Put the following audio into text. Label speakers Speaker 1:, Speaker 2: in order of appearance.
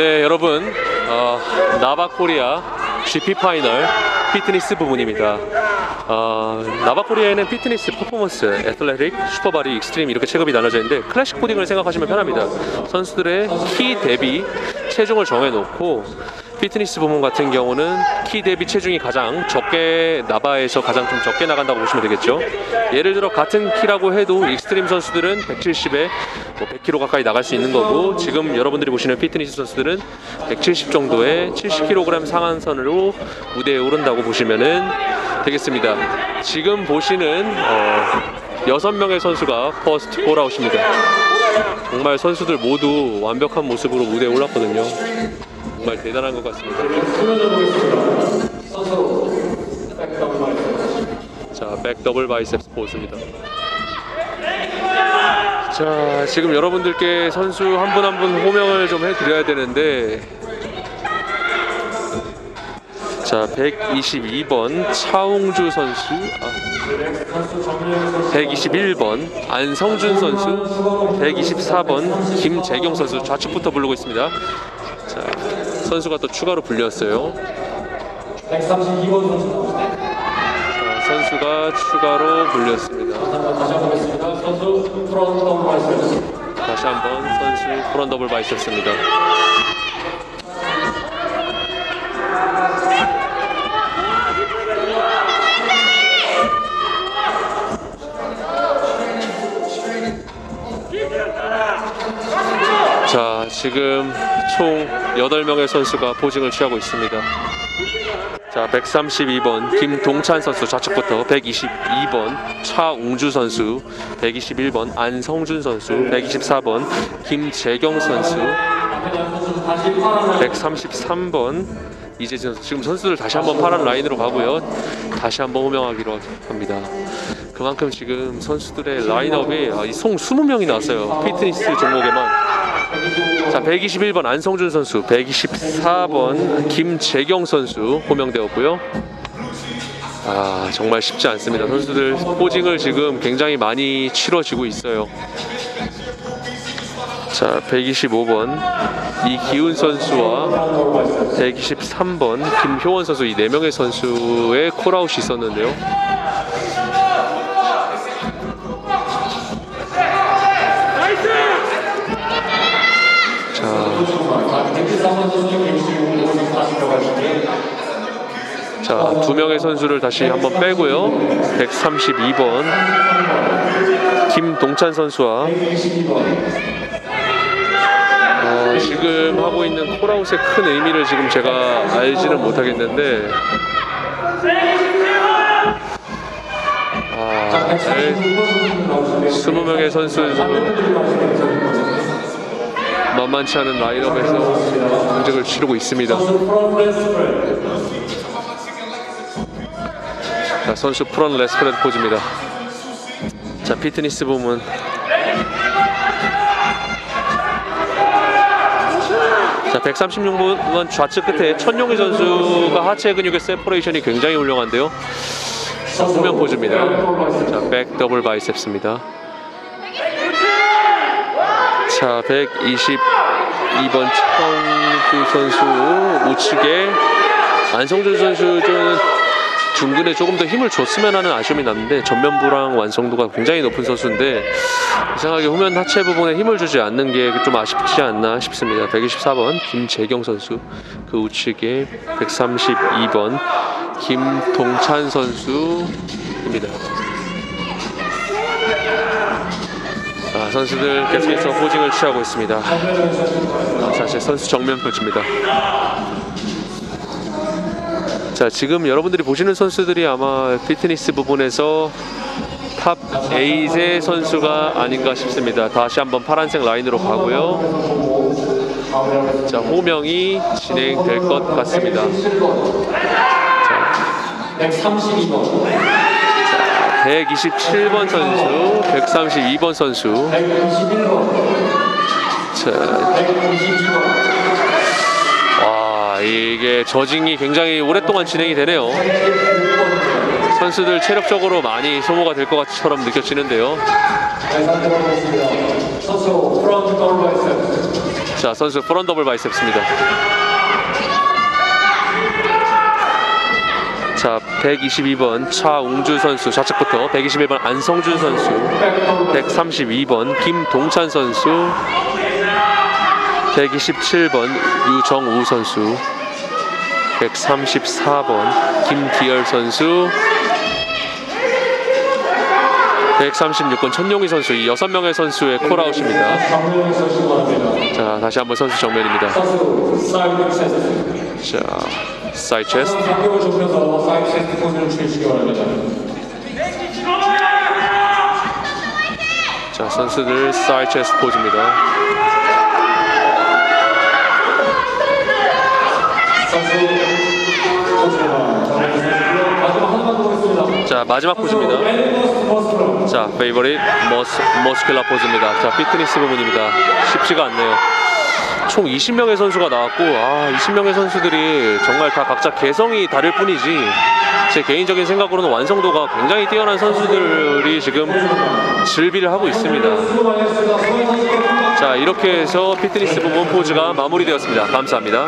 Speaker 1: 네, 여러분, 어, 나바코리아 GP 파이널 피트니스 부분입니다. 어, 나바코리아에는 피트니스, 퍼포먼스, 애틀레틱, 슈퍼바리, 익스트림 이렇게 체급이 나눠져 있는데 클래식 코딩을 생각하시면 편합니다. 선수들의 키 대비 체중을 정해놓고 피트니스 부문 같은 경우는 키 대비 체중이 가장 적게 나바에서 가장 좀 적게 나간다고 보시면 되겠죠. 예를 들어 같은 키라고 해도 익스트림 선수들은 170에 뭐 100kg 가까이 나갈 수 있는 거고 지금 여러분들이 보시는 피트니스 선수들은 170 정도의 70kg 상한선으로 무대에 오른다고 보시면은 되겠습니다. 지금 보시는 어, 여섯 명의 선수가 퍼스트 폴아웃입니다. 정말 선수들 모두 완벽한 모습으로 무대에 올랐거든요. 정말 대단한 것 같습니다. 자, 백 더블 바이셉스 포즈입니다. 자, 지금 여러분들께 선수 한 분 한 분 호명을 좀 해드려야 되는데, 자, 122번 차홍주 선수, 아, 121번 안성준 선수, 124번 김재경 선수 좌측부터 부르고 있습니다. 자, 선수가 또 추가로 불렸어요.
Speaker 2: 132번 선수
Speaker 1: 자, 선수가 추가로 불렸습니다.
Speaker 2: 다시 한번 보겠습니다. 선수 프론트 더블 바이셉스
Speaker 1: 다시 한번 선수 프런 더블 바이셉스입니다. 지금 총 8명의 선수가 포징을 취하고 있습니다. 자, 132번 김동찬 선수 좌측부터 122번 차웅주 선수, 121번 안성준 선수, 124번 김재경 선수,
Speaker 2: 그냥 선수 다시 파란
Speaker 1: 133번 이재진 선수. 지금 선수들 다시 한번 파란 라인으로 가고요. 다시 한번 호명하기로 합니다. 그만큼 지금 선수들의 라인업이 아, 이총 20명이 나왔어요. 피트니스 종목에만. 자, 121번 안성준 선수, 124번 김재경 선수 호명되었고요. 아, 정말 쉽지 않습니다. 선수들 포징을 지금 굉장히 많이 치러지고 있어요. 자, 125번 이기훈 선수와 123번 김효원 선수 이네 명의 선수의 콜아웃이 있었는데요. 자, 두 명의 선수를 다시 한번 빼고요. 132번 김동찬 선수와
Speaker 2: 122번
Speaker 1: 어, 지금 하고 있는 콜아웃의 큰 의미를 지금 제가 알지는 못하겠는데 아, 네,
Speaker 2: 132번 선수 나오시고요.
Speaker 1: 20명의 선수 만만치 않은 라인업에서 경쟁을 치르고 있습니다. 자, 선수 프런 레스프레드 포즈입니다. 자, 피트니스 부문. 자, 136번 좌측 끝에 천용희 선수가 하체 근육의 세퍼레이션이 굉장히 훌륭한데요. 자, 후면 포즈입니다. 자, 백 더블 바이셉스입니다. 자, 122번 청주 선수 우측에 안성준 선수 좀 중근에 조금 더 힘을 줬으면 하는 아쉬움이 났는데 전면부랑 완성도가 굉장히 높은 선수인데 이상하게 후면 하체 부분에 힘을 주지 않는 게 좀 아쉽지 않나 싶습니다. 124번 김재경 선수 그 우측에 132번 김동찬 선수입니다. 아, 선수들 계속해서 포징을 취하고 있습니다. 아, 자, 제 선수 정면 표지입니다. 자, 지금 여러분들이 보시는 선수들이 아마 피트니스 부분에서 탑 8의 선수가 아닌가 싶습니다. 다시 한번 파란색 라인으로 가고요. 자, 호명이 진행될 것 같습니다.
Speaker 2: 132번
Speaker 1: 127번 선수, 132번 선수.
Speaker 2: 191번
Speaker 1: 자,
Speaker 2: 192번
Speaker 1: 와, 이게 저징이 굉장히 오랫동안 진행이 되네요. 선수들 체력적으로 많이 소모가 될 느껴지는데요.
Speaker 2: 프론트 더블 바이셉스
Speaker 1: 자, 선수 프론 더블 바이셉스입니다. 자, 122번 차웅주 선수 좌측부터 121번 안성준 선수 132번 김동찬 선수 127번 유정우 선수 134번 김기열 선수 136번 천용희 선수 이 6명의 선수의 콜아웃입니다. 자 다시 한번 선수 정면입니다. 자 사이드 체스트. 자 선수들 사이드 체스트 포즈입니다. 자 마지막 포즈입니다 자 페이버릿 머스, 머스큘라 포즈입니다 자 피트니스 부분입니다 쉽지가 않네요 총 20명의 선수가 나왔고 아 20명의 선수들이 정말 다 각자 개성이 다를 뿐이지 제 개인적인 생각으로는 완성도가 굉장히 뛰어난 선수들이 지금 즐비를 하고 있습니다. 자 이렇게 해서 피트니스 부분 포즈가 마무리되었습니다. 감사합니다